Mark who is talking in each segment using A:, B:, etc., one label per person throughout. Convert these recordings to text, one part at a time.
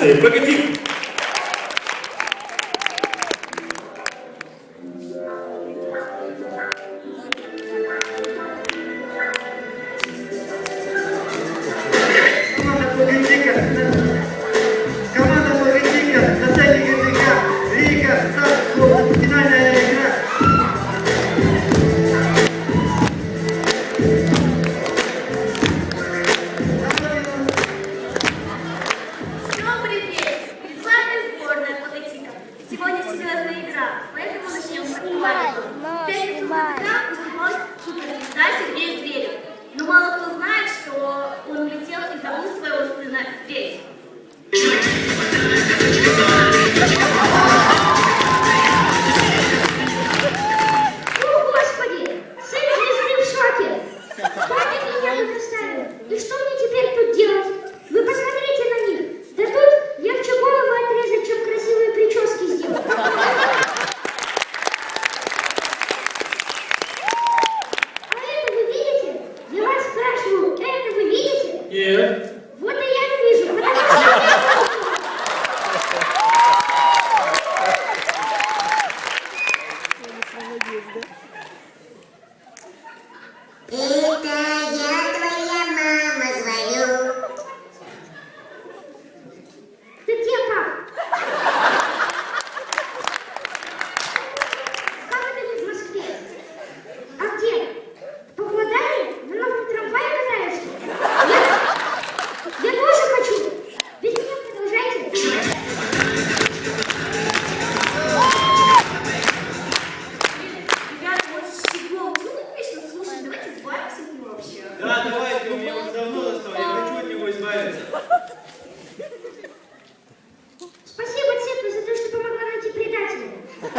A: Gracias, porque мало кто знает, что он улетел и забыл своего сына здесь.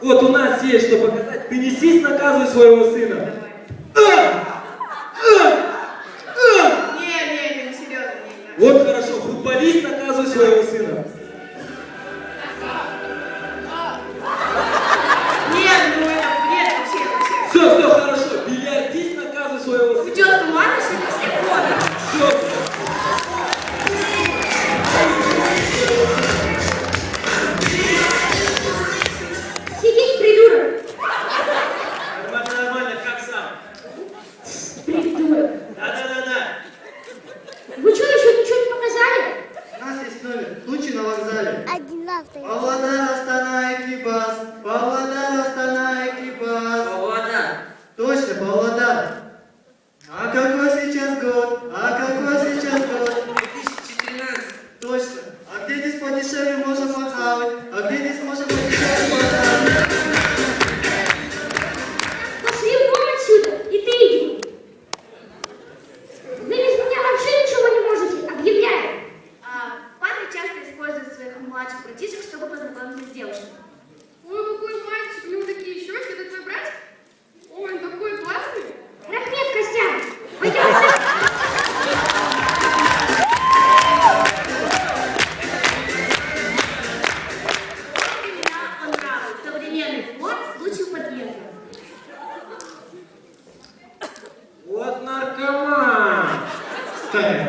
B: Вот
C: у
D: нас есть что показать. Ты Принесись, наказывай своего сына.
A: А! А! А! Не, не, не, серьезно.
D: Вот хорошо, футболист наказывает своего сына.
C: Один
E: лавтый.
C: Павлодар, Астана, Экипас. Павлодар, Астана, Экипас.
D: Павлодар.
C: Точно, Павлодар.
D: second.